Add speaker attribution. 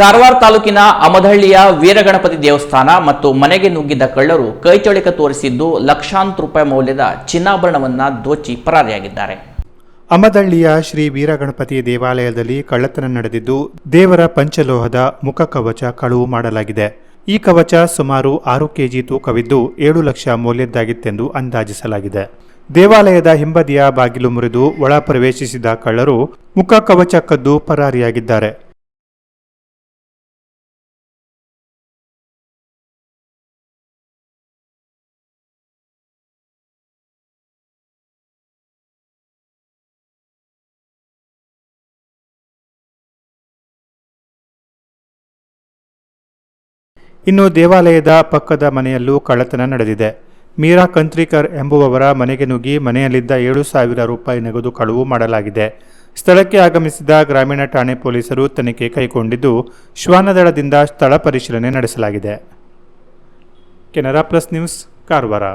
Speaker 1: ಕಾರವಾರ ತಾಲೂಕಿನ ಅಮದಹಳ್ಳಿಯ ವೀರಗಣಪತಿ ದೇವಸ್ಥಾನ ಮತ್ತು ಮನೆಗೆ ನುಗ್ಗಿದ್ದ ಕಳ್ಳರು ಕೈಚಳಿಕ ತೋರಿಸಿದ್ದು ಲಕ್ಷಾಂತರ ರೂಪಾಯಿ ಮೌಲ್ಯದ ಚಿನ್ನಾಭರಣವನ್ನ ದೋಚಿ ಪರಾರಿಯಾಗಿದ್ದಾರೆ.
Speaker 2: ಅಮದಳ್ಳಿಯ ಶ್ರೀ ವೀರಗಣಪತಿ ದೇವಾಲಯದಲ್ಲಿ ಕಳ್ಳತನ ನಡೆದಿದ್ದು ದೇವರ ಪಂಚಲೋಹದ ಮುಖ ಕವಚ ಕಳುವು ಮಾಡಲಾಗಿದೆ. ಈ ಕವಚ ಸುಮಾರು ಆರು ಕೆಜಿ ತೂಕವಿದ್ದು ಏಳು ಲಕ್ಷ ಮೌಲ್ಯದ್ದಾಗಿತ್ತೆಂದು ಅಂದಾಜಿಸಲಾಗಿದೆ. ದೇವಾಲಯದ ಹಿಂಬದಿಯ ಬಾಗಿಲು ಮುರಿದು ಒಳ ಪ್ರವೇಶಿಸಿದ ಕಳ್ಳರು ಮುಖ ಕವಚ ಕದ್ದು ಪರಾರಿಯಾಗಿದ್ದಾರೆ. ಇನ್ನು ದೇವಾಲಯದ ಪಕ್ಕದ ಮನೆಯಲ್ಲೂ ಕಳ್ಳತನ ನಡೆದಿದೆ. ಮೀರಾ ಕಂತ್ರಿಕರ್ ಎಂಬುವವರ ಮನೆಗೆ ನುಗ್ಗಿ ಮನೆಯಲ್ಲಿದ್ದ ಏಳು ಸಾವಿರ ರೂಪಾಯಿ ನಗದು ಕಳುವು ಮಾಡಲಾಗಿದೆ. ಸ್ಥಳಕ್ಕೆ ಆಗಮಿಸಿದ ಗ್ರಾಮೀಣ ಠಾಣೆ ಪೊಲೀಸರು ತನಿಖೆ ಕೈಗೊಂಡಿದ್ದು ಶ್ವಾನದಳದಿಂದ ಸ್ಥಳ ಪರಿಶೀಲನೆ ನಡೆಸಲಾಗಿದೆ. Canara plus news, Karwar.